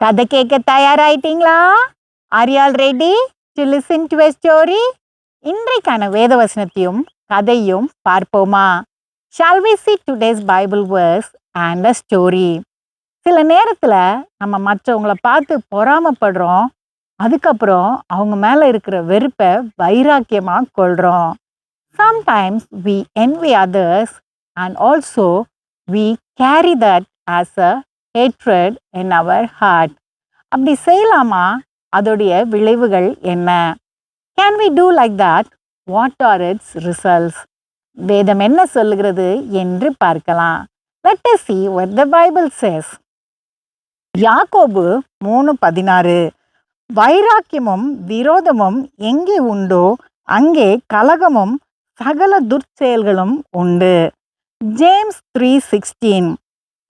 கதை கேட்க தயாராயிட்டீங்களா are y'all ready to listen to story இன்றைக்கான வேதவசனத்தையும் கதையும் பார்ப்போமா? Shall we see today's Bible verse and a story சில நேரத்தில் நம்ம மற்றவங்கள பார்த்து பொறாமப்படுறோம். அதுக்கப்புறம் அவங்க மேலே இருக்கிற வெறுப்பை வைராக்கியமாக கொள்கிறோம் sometimes we envy others and also we carry that as a hatred in our heart அப்படி செய்யலாமா? அதோடைய விளைவுகள் என்ன? Can we do like that what are its results வேதம் என்ன சொல்லுகிறது என்று பார்க்கலாம். Let see see the Bible bible says. Yakobu மூணு பதினாறு. வைராக்கியமும் விரோதமும் எங்கே உண்டோ அங்கே கலகமும் சகல துர்ச்செயல்களும் உண்டு. James three sixteen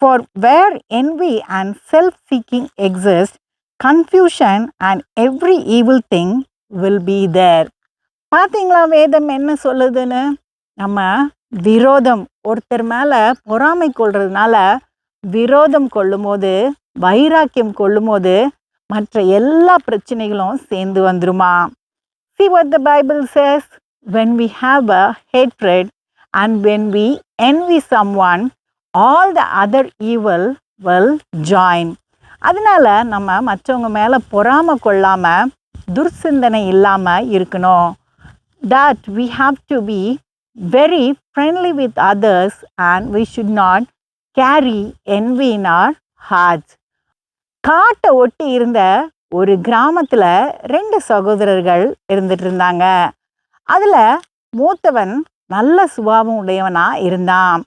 for where envy and self seeking exist confusion and every evil thing will be there பார்த்தீங்களா வேதம் என்ன சொல்லுதுன்னு? நம்ம விரோதம் ஒருத்தர் மேலே பொறாமை கொள்றதுனால விரோதம் கொள்ளும்போது வைராக்கியம் கொள்ளும்போது மற்ற எல்லா பிரச்சனைகளும் சேர்ந்து வந்துருமா? See what the Bible says when we have a hatred and when we envy someone all the other evil will join அதனால நம்ம மற்றவங்க மேலே பொறாம கொள்ளாமல் துர்சிந்தனை இல்லாமல் இருக்கணும். That we have to be very friendly with others and we should not carry envy in our hearts. காட்டை ஒட்டி இருந்த ஒரு கிராமத்தில் ரெண்டு சகோதரர்கள் இருந்துட்டு இருந்தாங்க. அதில் மூத்தவன் நல்ல சுபாவம் உடையவனாக இருந்தான்.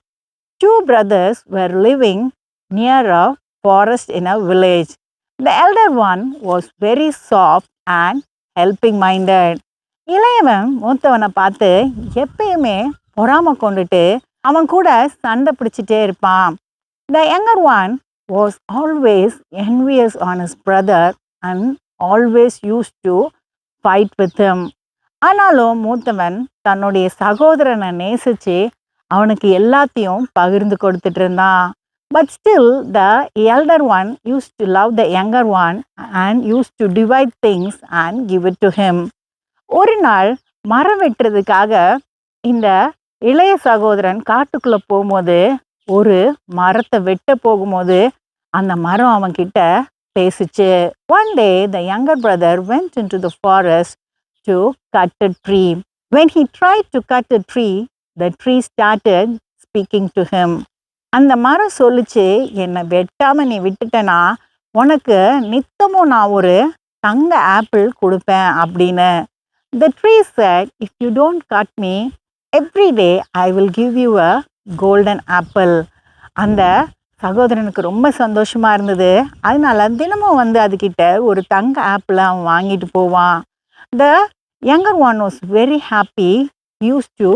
Two brothers were living near a forest in a village. The elder one was very soft and helping minded. இளையவன் மூத்தவனை பார்த்து எப்பயுமே பொறாம கொண்டுட்டு அவன் கூட சண்டை பிடிச்சிட்டே இருப்பான் the younger one was always envious on his brother and always used to fight with him. ஆனாலும் மூத்தவன் தன்னுடைய சகோதரனை நேசிச்சு அவனுக்கு எல்லாத்தையும் பகிர்ந்து கொடுத்துட்டு இருந்தான். But still the elder one use to love the younger one and use to divide things and give it to him ஒரு நாள் மரம் வெட்டுறதுக்காக இந்த இளைய சகோதரன் காட்டுக்குள்ளே போகும்போது ஒரு மரத்தை வெட்ட போகும்போது அந்த மரம் அவன்கிட்ட பேசிச்சு. One day the younger brother went in to the forest to cut a tree when he try to cut a tree the tree started speaking to him அந்த மரம் சொல்லிச்சு என்னை வெட்டாமல் நீ விட்டுட்டனா? உனக்கு நித்தமும் நான் ஒரு தங்க ஆப்பிள் கொடுப்பேன் அப்படின்னு. The tree said if you don't cut me every day I will give you a golden apple அந்த சகோதரனுக்கு ரொம்ப சந்தோஷமாக இருந்தது. அதனால தினமும் வந்து அதுக்கிட்ட ஒரு தங்க ஆப்பிளை அவன் வாங்கிட்டு போவான். The younger one was very happy use to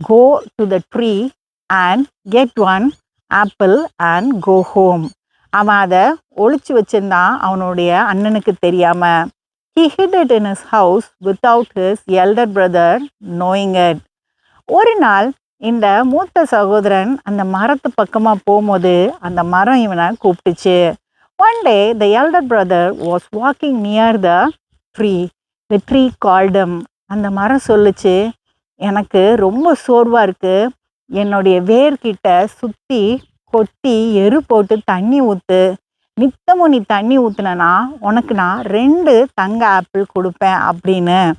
go to the tree and get one apple and go home அவன் அதை ஒழிச்சு வச்சிருந்தான் அவனுடைய அண்ணனுக்கு தெரியாமல் he hid in in house house without his elder brother knowing it. ஒரு நாள் இந்த மூத்த சகோதரன் அந்த மரத்து பக்கமாக போகும்போது அந்த மரம் இவனை கூப்பிட்டுச்சு. One day the elder brother was walking near the tree the tree called him அந்த மரம் சொல்லுச்சு எனக்கு ரொம்ப சோர்வாக இருக்குது என்னுடைய வேர்கிட்ட சுற்றி கொட்டி எரு போட்டு தண்ணி ஊற்று நித்தமும் நீ தண்ணி ஊற்றுனா உனக்கு நான் ரெண்டு தங்க ஆப்பிள் கொடுப்பேன் அப்படின்னு.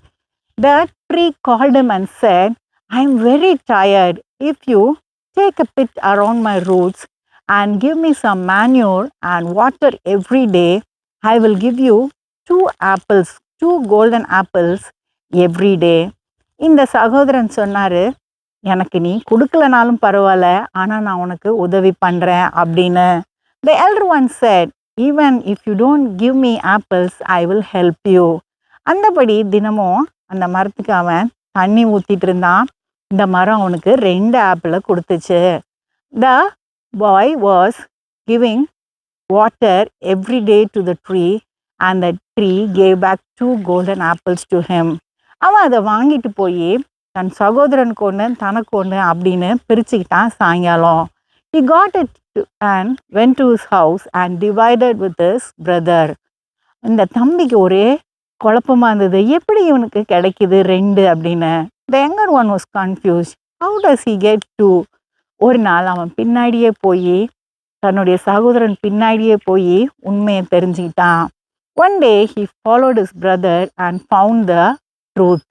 The tree called him and said I am very tired if you take a bit around my roots and give me some manure and water every day I will give you two apples two golden apples every day இந்த சகோதரன் சொன்னார் எனக்கு நீ கொடுக்கலனாலும் பரவாயில்ல ஆனால் நான் உனக்கு உதவி பண்ணுறேன் அப்படின்னு. The elder one said even if you don't give me apples I will help you அந்தபடி தினமும் அந்த மரத்துக்கு அவன் தண்ணி ஊற்றிட்டு இருந்தான். இந்த மரம் அவனுக்கு ரெண்டு ஆப்பிளை கொடுத்துச்சு. The boy was giving water every day to the tree and the tree gave back two golden apples to him அவன் அதை வாங்கிட்டு போய் தன் சகோதரனுக்கு ஒன்று தனக்கு ஒன்று அப்படின்னு பிரிச்சுக்கிட்டான் சாயங்காலம். He got it and went to his house and divided with his brother இந்த தம்பிக்கு ஒரே குழப்பமாக இருந்தது. எப்படி இவனுக்கு கிடைக்குது ரெண்டு? அப்படின்னு. The younger one was confuse how does he get two ஒரு நாள் அவன் பின்னாடியே போய் தன்னுடைய சகோதரன் பின்னாடியே போய் உண்மையை தெரிஞ்சுக்கிட்டான். One day he followed his brother and found the truth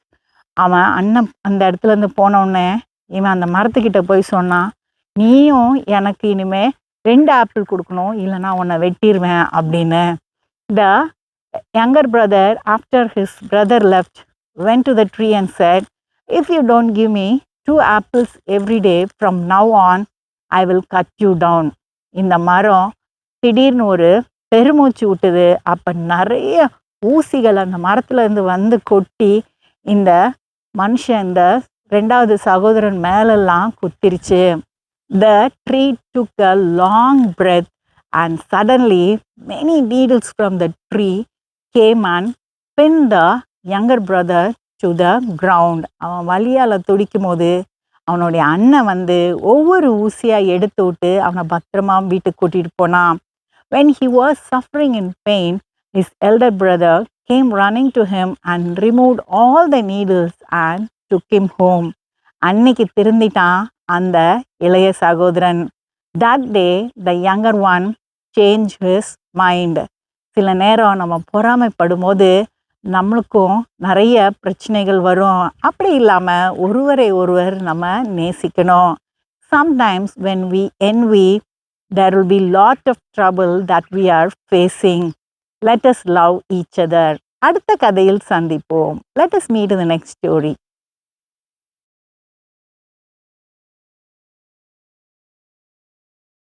அவன் அண்ணன் அந்த இடத்துல இருந்து போனோடனே இவன் அந்த மரத்துக்கிட்ட போய் சொன்னான் நீயும் எனக்கு இனிமே ரெண்டு ஆப்பிள் கொடுக்கணும் இல்லைனா உன்னை வெட்டிடுவேன் அப்படின்னு. The younger brother after his brother left went to the tree and said if you don't give me two apples every day from now on i will cut you இந்த மரம் திடீர்னு ஒரு பெருமூச்சு விட்டுது. அப்போ நிறைய ஊசிகள் அந்த மரத்துலேருந்து வந்து கொட்டி இந்த மனுஷன் இந்த ரெண்டாவது சகோதரன் மேலெல்லாம் குத்திருச்சு. The tree took a long breath and suddenly many needles from the tree came and pin the younger brother to the ground அவன் வலியால் துடிக்கும் போது அவனுடைய அண்ணன் வந்து ஒவ்வொரு ஊசியாக எடுத்து விட்டு அவனை பத்திரமா வீட்டுக்கு கூட்டிகிட்டு போனான். When he was suffering in pain His elder brother came running to him and removed all the needles and took him home. அன்னைக்கு திருந்திட்டான் அந்த இளைய சகோதரன் that day the younger one change his mind சில நேரம் நம்ம பொறாமைப்படும் போது நம்மளுக்கும் நிறைய பிரச்சனைகள் வரும் அப்படி இல்லாமல் ஒருவரை ஒருவர் நம்ம நேசிக்கணும் sometimes when we envy there will be lot of trouble that we are facing let us love each other அடுத்த கதையில் சந்திப்போம் let us meet in the next story